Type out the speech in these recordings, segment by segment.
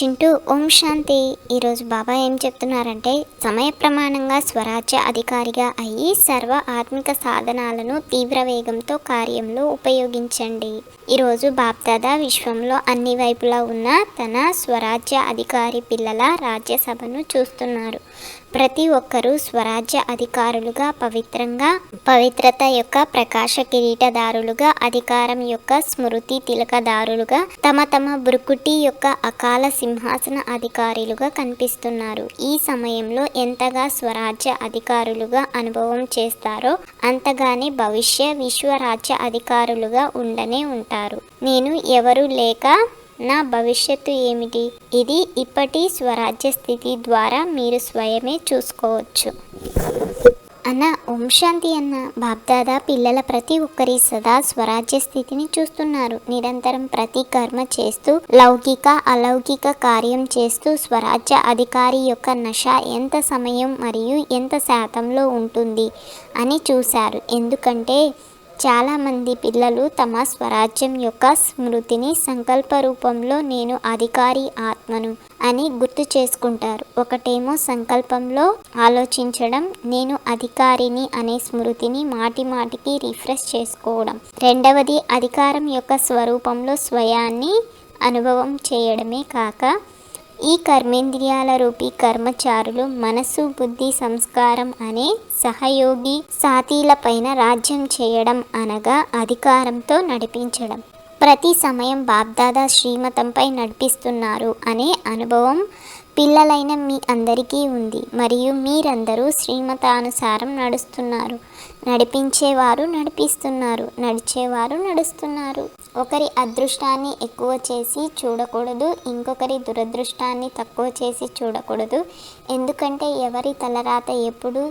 చింటూ ఓం శాంతి. ఈరోజు బాబా ఏం చెప్తున్నారంటే సమయ ప్రమాణంగా స్వరాజ్య అధికారిగా అయ్యి సర్వ ఆత్మిక సాధనాలను తీవ్ర వేగంతో కార్యంలో ఉపయోగించండి. ఈరోజు బాప్దాదా విశ్వంలో అన్ని వైపులా ఉన్న తన స్వరాజ్య అధికారి పిల్లల రాజ్యసభను చూస్తున్నారు. ప్రతి ఒక్కరూ స్వరాజ్య అధికారులుగా పవిత్రంగా పవిత్రత యొక్క ప్రకాశ కిరీటదారులుగా అధికారం యొక్క స్మృతి తిలకదారులుగా తమ తమ బృకుటి యొక్క అకాల సింహాసన అధికారులుగా కనిపిస్తున్నారు. ఈ సమయంలో ఎంతగా స్వరాజ్య అధికారులుగా అనుభవం చేస్తారో అంతగానే భవిష్య విశ్వరాజ్య అధికారులుగా ఉండనే ఉంటారు. నేను ఎవరు లేక నా భవిష్యత్తు ఏమిటి? ఇది ఇప్పటి స్వరాజ్య స్థితి ద్వారా మీరు స్వయమే చూసుకోవచ్చు. అన్న ఓం శాంతి అన్న. బాబ్దాదా పిల్లల ప్రతి ఒక్కరి సదా స్వరాజ్య స్థితిని చూస్తున్నారు. నిరంతరం ప్రతి కర్మ చేస్తూ లౌకిక అలౌకిక కార్యం చేస్తూ స్వరాజ్య అధికారి యొక్క నష ఎంత సమయం మరియు ఎంత శాతంలో ఉంటుంది అని చూశారు. ఎందుకంటే చాలామంది పిల్లలు తమ స్వరాజ్యం యొక్క స్మృతిని సంకల్ప రూపంలో నేను అధికారి ఆత్మను అని గుర్తు చేసుకుంటారు. ఒకటేమో సంకల్పంలో ఆలోచించడం నేను అధికారిని అనే స్మృతిని మాటి మాటికి రిఫ్రెష్ చేసుకోవడం. రెండవది అధికారం యొక్క స్వరూపంలో స్వయాన్ని అనుభవం చేయడమే కాక ఈ కర్మేంద్రియాల రూపీ కర్మచారులు మనసు బుద్ధి సంస్కారం అనే సహయోగి సాతీలపైన రాజ్యం చేయడం అనగా అధికారంతో నడిపించడం. ప్రతి సమయం బాబ్దాదా శ్రీమతంపై నడిపిస్తున్నారు అనే అనుభవం పిల్లలైన మీ అందరికీ ఉంది. మరియు మీరందరూ శ్రీమతానుసారం నడుస్తున్నారు. నడిపించేవారు నడిపిస్తున్నారు. నడిచేవారు నడుస్తున్నారు. ఒకరి అదృష్టాన్ని ఎక్కువ చేసి చూడకూడదు. ఇంకొకరి దురదృష్టాన్ని తక్కువ చేసి చూడకూడదు. ఎందుకంటే ఎవరి తలరాత ఎప్పుడు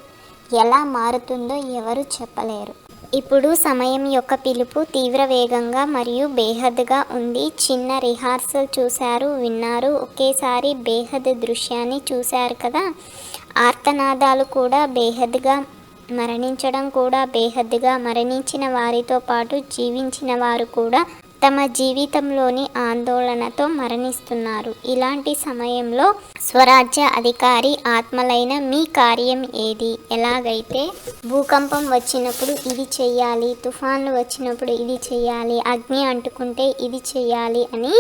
ఎలా మారుతుందో ఎవరు చెప్పలేరు. ఇప్పుడు సమయం యొక్క పిలుపు తీవ్ర వేగంగా మరియు బేహద్గా ఉంది. చిన్న రిహార్సల్ చూశారు విన్నారు. ఒకేసారి బేహద్ దృశ్యాన్ని చూశారు కదా? ఆర్తనాదాలు కూడా బేహద్గా మరణించడం కూడా బేహద్దుగా మరణించిన వారితో పాటు జీవించిన వారు కూడా తమ జీవితంలోని ఆందోళనతో మరణిస్తున్నారు. ఇలాంటి సమయంలో స్వరాజ్య అధికారి ఆత్మలైన మీ కార్యం ఏది? ఎలాగైతే భూకంపం వచ్చినప్పుడు ఇది చేయాలి తుఫాన్లు వచ్చినప్పుడు ఇది చేయాలి అగ్ని అంటుకుంటే ఇది చేయాలి అని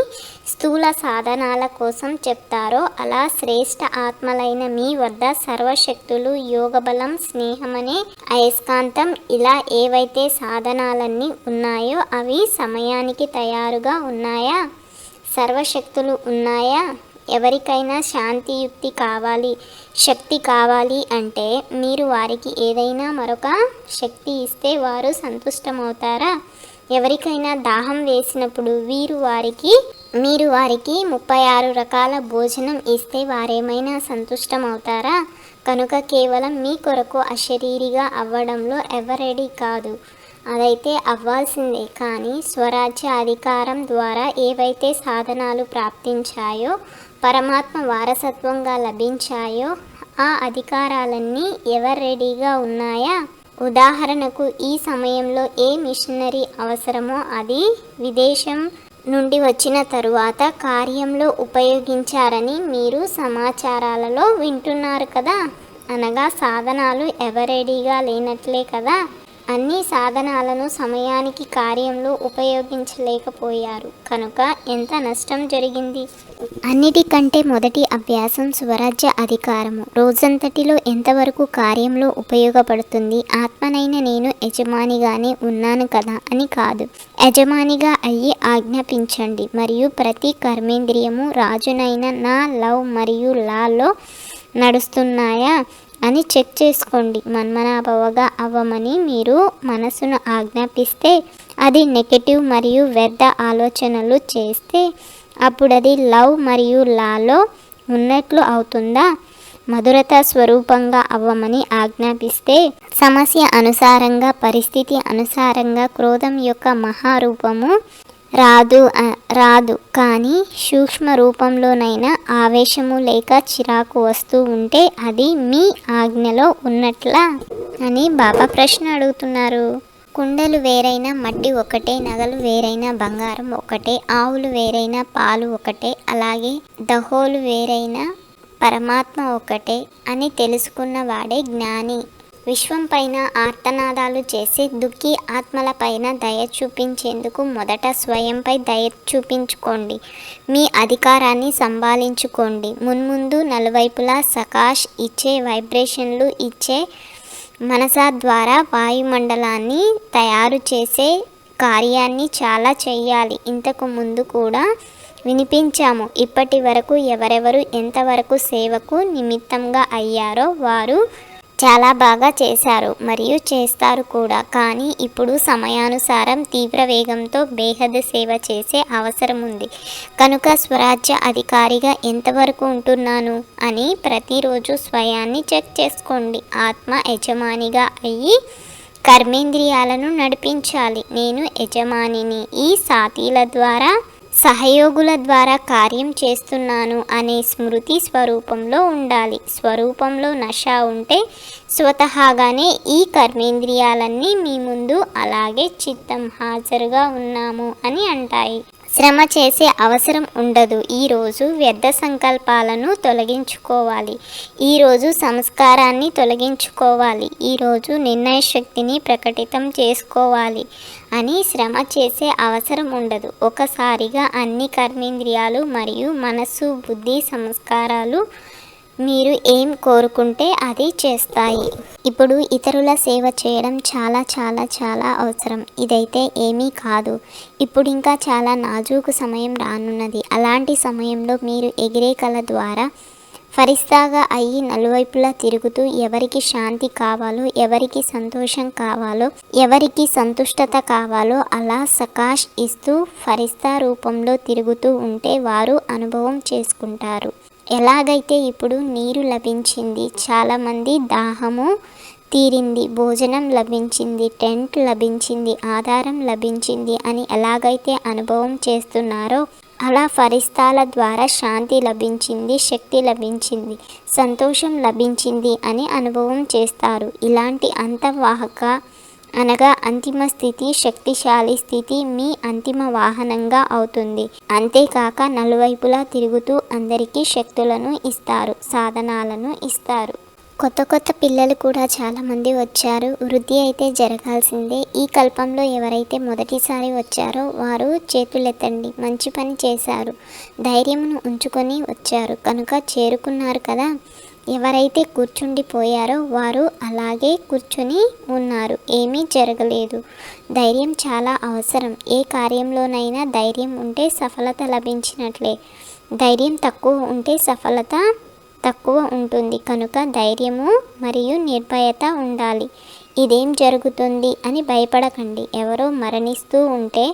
స్థూల సాధనాల కోసం చెప్తారో అలా శ్రేష్ఠ ఆత్మలైన మీ వద్ద సర్వశక్తులు యోగబలం స్నేహం అనే అయస్కాంతం ఇలా ఏవైతే సాధనాలన్నీ ఉన్నాయో అవి సమయానికి తయారుగా ఉన్నాయా? సర్వశక్తులు ఉన్నాయా? ఎవరికైనా శాంతియుక్తి కావాలి శక్తి కావాలి అంటే మీరు వారికి ఏదైనా మరొక శక్తి ఇస్తే వారు సంతుష్టమవుతారా? ఎవరికైనా దాహం వేసినప్పుడు వీరు వారికి మీరు వారికి ముప్పై ఆరు రకాల భోజనం ఇస్తే వారేమైనా సంతుష్టమవుతారా? కనుక కేవలం మీ కొరకు అశరీరిగా అవ్వడంలో ఎవరెడీ కాదు. అదైతే అవ్వాల్సిందే. కానీ స్వరాజ్య అధికారం ద్వారా ఏవైతే సాధనాలు ప్రాప్తించాయో పరమాత్మ వారసత్వంగా లభించాయో ఆ అధికారాలన్నీ ఎవరు రెడీగా ఉన్నాయా? ఉదాహరణకు ఈ సమయంలో ఏ మిషనరీ అవసరమో అది విదేశం నుండి వచ్చిన తరువాత కార్యంలో ఉపయోగించారని మీరు సమాచారాలలో వింటున్నారు కదా? అనగా సాధనాలు ఎవరెడీగా లేనట్లే కదా? అన్ని సాధనాలను సమయానికి కార్యంలో ఉపయోగించలేకపోయారు. కనుక ఎంత నష్టం జరిగింది? అన్నిటికంటే మొదటి అభ్యాసం స్వరాజ్య అధికారము. రోజంతటిలో ఎంతవరకు కార్యంలో ఉపయోగపడుతుంది? ఆత్మనైన నేను యజమానిగానే ఉన్నాను కదా అని కాదు. యజమానిగా అయ్యి ఆజ్ఞాపించండి. మరియు ప్రతి కర్మేంద్రియము రాజునైన నా లవ్ మరియు లాలో నడుస్తున్నాయా? అని చెక్ చేసుకోండి. మన్మనాభవగా అవ్వమని మీరు మనసును ఆజ్ఞాపిస్తే అది నెగటివ్ మరియు వ్యర్థ ఆలోచనలు చేస్తే అప్పుడు అది లవ్ మరియు లాలో ఉన్నట్లు అవుతుందా? మధురత స్వరూపంగా అవ్వమని ఆజ్ఞాపిస్తే సమస్య అనుసారంగా పరిస్థితి అనుసారంగా క్రోధం యొక్క మహారూపము రాదు రాదు. కానీ సూక్ష్మ రూపంలోనైనా ఆవేశము లేక చిరాకు వస్తూ ఉంటే అది మీ ఆజ్ఞలో ఉన్నట్లా అని బాబా ప్రశ్న అడుగుతున్నారు. కుండలు వేరైనా మట్టి ఒకటే నగలు వేరైనా బంగారం ఒకటే ఆవులు వేరైనా పాలు ఒకటే అలాగే దహోలు వేరైనా పరమాత్మ ఒకటే అని తెలుసుకున్నవాడే జ్ఞాని. విశ్వం పైన ఆర్తనాదాలు చేసి దుఃఖి ఆత్మలపైన దయ చూపించేందుకు మొదట స్వయంపై దయ చూపించుకోండి. మీ అధికారాన్ని సంభాళించుకోండి మున్ముందు నలువైపులా సకాష్ ఇచ్చే వైబ్రేషన్లు ఇచ్చే మనసా ద్వారా వాయుమండలాన్ని తయారు చేసే కార్యాన్ని చాలా చెయ్యాలి. ఇంతకు ముందు కూడా వినిపించాము. ఇప్పటి వరకు ఎవరెవరు ఎంతవరకు సేవకు నిమిత్తంగా అయ్యారో వారు చాలా బాగా చేశారు. మరియు చేస్తారు కూడా. కానీ ఇప్పుడు సమయానుసారం తీవ్ర వేగంతో బేహద సేవ చేసే అవసరం ఉంది. కనుక స్వరాజ్య అధికారిగా ఎంతవరకు ఉంటున్నాను? అని ప్రతిరోజు స్వయాన్ని చెక్ చేసుకోండి. ఆత్మ యజమానిగా అయ్యి కర్మేంద్రియాలను నడిపించాలి. నేను యజమానిని. ఈ సాతీల ద్వారా సహయోగుల ద్వారా కార్యం చేస్తున్నాను అనే స్మృతి స్వరూపంలో ఉండాలి. స్వరూపంలో నష ఉంటే స్వతహాగానే ఈ కర్మేంద్రియాలన్నీ మీ ముందు అలాగే చిత్తం హాజరుగా ఉన్నాము అని అంటాయి. శ్రమ చేసే అవసరం ఉండదు. ఈరోజు వ్యర్థ సంకల్పాలను తొలగించుకోవాలి. ఈరోజు సంస్కారాన్ని తొలగించుకోవాలి. ఈరోజు నిర్ణయ శక్తిని ప్రకటితం చేసుకోవాలి అని శ్రమ చేసే అవసరం ఉండదు. ఒకసారిగా అన్ని కర్మేంద్రియాలు మరియు మనస్సు బుద్ధి సంస్కారాలు మీరు ఏం కోరుకుంటే అది చేస్తాయి. ఇప్పుడు ఇతరుల సేవ చేయడం చాలా చాలా చాలా అవసరం. ఇదైతే ఏమీ కాదు. ఇప్పుడు ఇంకా చాలా నాజూకు సమయం రానున్నది. అలాంటి సమయంలో మీరు ఎగిరే కళ ద్వారా ఫరిస్తాగా అయ్యి నలువైపులా తిరుగుతూ ఎవరికి శాంతి కావాలో ఎవరికి సంతోషం కావాలో ఎవరికి సంతుష్టత కావాలో అలా సకాష్ ఇస్తూ ఫరిస్తా రూపంలో తిరుగుతూ ఉంటే వారు అనుభవం చేసుకుంటారు. ఎలాగైతే ఇప్పుడు నీరు లభించింది చాలామంది దాహము తీరింది భోజనం లభించింది టెంట్ లభించింది ఆధారం లభించింది అని ఎలాగైతే అనుభవం చేస్తున్నారో అలా ఫరిస్తాల ద్వారా శాంతి లభించింది శక్తి లభించింది సంతోషం లభించింది అని అనుభవం చేస్తారు. ఇలాంటి అంతర్వాహక అనగా అంతిమ స్థితి శక్తిశాలి స్థితి మీ అంతిమ వాహనంగా అవుతుంది. అంతేకాక నలువైపులా తిరుగుతూ అందరికీ శక్తులను ఇస్తారు సాధనాలను ఇస్తారు. కొత్త కొత్త పిల్లలు కూడా చాలామంది వచ్చారు. వృద్ధి అయితే జరగాల్సిందే. ఈ కల్పంలో ఎవరైతే మొదటిసారి వచ్చారో వారు చేతులెత్తండి మంచి పని చేశారు. ధైర్యమును ఉంచుకొని వచ్చారు. కనుక చేరుకున్నారు కదా? ఎవరైతే కూర్చుండిపోయారో వారు అలాగే కూర్చొని ఉన్నారు. ఏమీ జరగలేదు. ధైర్యం చాలా అవసరం. ఏ కార్యంలోనైనా ధైర్యం ఉంటే సఫలత లభించినట్లే. ధైర్యం తక్కువ ఉంటే సఫలత తక్కువ ఉంటుంది. కనుక ధైర్యము మరియు నిర్భయత ఉండాలి. ఇదేం జరుగుతుంది అని భయపడకండి. ఎవరో మరణిస్తూ ఉంటే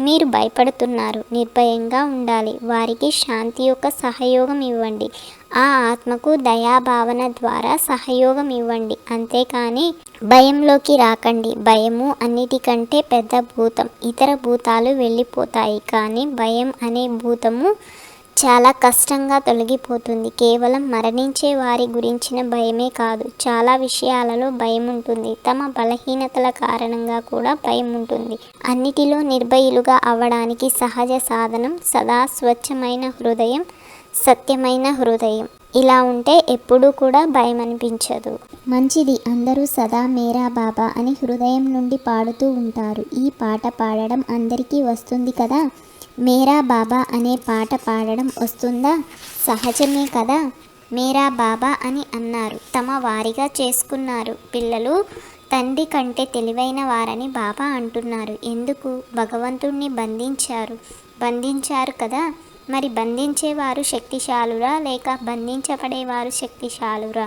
మీరు భయపడుతున్నారు. నిర్భయంగా ఉండాలి. వారికి శాంతి యొక్క సహయోగం ఇవ్వండి. ఆ ఆత్మకు దయాభావన ద్వారా సహయోగం ఇవ్వండి అంతేకాని భయంలోకి రాకండి. భయము అన్నిటికంటే పెద్ద భూతం. ఇతర భూతాలు వెళ్ళిపోతాయి. కానీ భయం అనే భూతము చాలా కష్టంగా తొలగిపోతుంది. కేవలం మరణించే వారి గురించిన భయమే కాదు. చాలా విషయాలలో భయం ఉంటుంది తమ బలహీనతల కారణంగా కూడా భయం ఉంటుంది అన్నిటిలో నిర్భయులుగా అవ్వడానికి సహజ సాధనం సదా స్వచ్ఛమైన హృదయం సత్యమైన హృదయం. ఇలా ఉంటే ఎప్పుడూ కూడా భయం అనిపించదు మంచిది అందరూ సదా మేరా బాబా అని హృదయం నుండి పాడుతూ ఉంటారు. ఈ పాట పాడడం అందరికీ వస్తుంది కదా? మేరా బాబా అనే పాట పాడడం వస్తుందా? సహజమే కదా? మేరా బాబా అని అన్నారు. తమ వారిగా చేసుకున్నారు. పిల్లలు తండ్రి కంటే తెలివైన వారని బాబా అంటున్నారు. ఎందుకు? భగవంతుణ్ణి బంధించారు. బంధించారు కదా? మరి బంధించేవారు శక్తిశాలురా? లేక బంధించబడేవారు శక్తిశాలురా?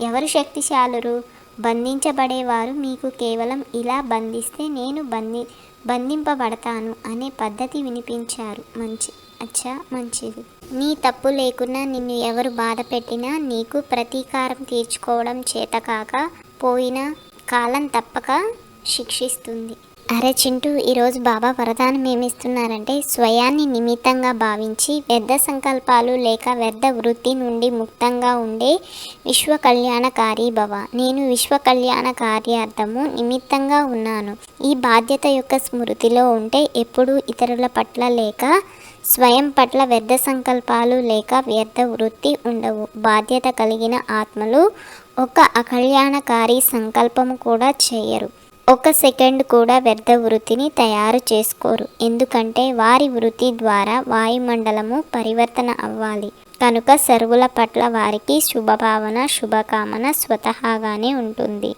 ఎవరు శక్తిశాలురు? బంధించబడేవారు మీకు కేవలం ఇలా బంధిస్తే నేను బంధి బంధింపబడతాను అనే పద్ధతి వినిపించారు. మంచి అచ్చా మంచిది. నీ తప్పు లేకున్నా నిన్ను ఎవరు బాధ పెట్టినా నీకు ప్రతీకారం తీర్చుకోవడం చేతకాక పోయిన కాలం తప్పక శిక్షిస్తుంది. అరే చింటూ ఈరోజు బాబా వరదానం ఏమిస్తున్నారంటే స్వయాన్ని నిమిత్తంగా భావించి వ్యర్థ సంకల్పాలు లేక వ్యర్థ వృత్తి నుండి ముక్తంగా ఉండే విశ్వ కళ్యాణకారి భవ. నేను విశ్వ కళ్యాణ కార్యార్థము నిమిత్తంగా ఉన్నాను. ఈ బాధ్యత యొక్క స్మృతిలో ఉంటే ఎప్పుడూ ఇతరుల పట్ల లేక స్వయం పట్ల వ్యర్థ సంకల్పాలు లేక వ్యర్థ వృత్తి ఉండవు. బాధ్యత కలిగిన ఆత్మలు ఒక అకళ్యాణకారి సంకల్పము కూడా చేయరు. ఒక సెకండ్ కూడా వ్యర్థ వృత్తిని తయారు చేసుకోరు. ఎందుకంటే వారి వృత్తి ద్వారా వాయుమండలము పరివర్తన అవ్వాలి. కనుక సరువుల పట్ల వారికి శుభభావన శుభకామన స్వతహాగానే ఉంటుంది.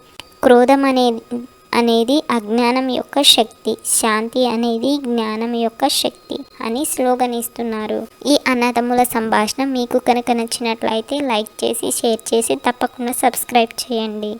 క్రోధం అనేది అనేది అజ్ఞానం యొక్క శక్తి. శాంతి అనేది జ్ఞానం యొక్క శక్తి అని స్లోగన్ ఇస్తున్నారు ఈ అన్నదమ్ముల సంభాషణ మీకు కనుక నచ్చినట్లయితే లైక్ చేసి షేర్ చేసి తప్పకుండా సబ్స్క్రైబ్ చేయండి.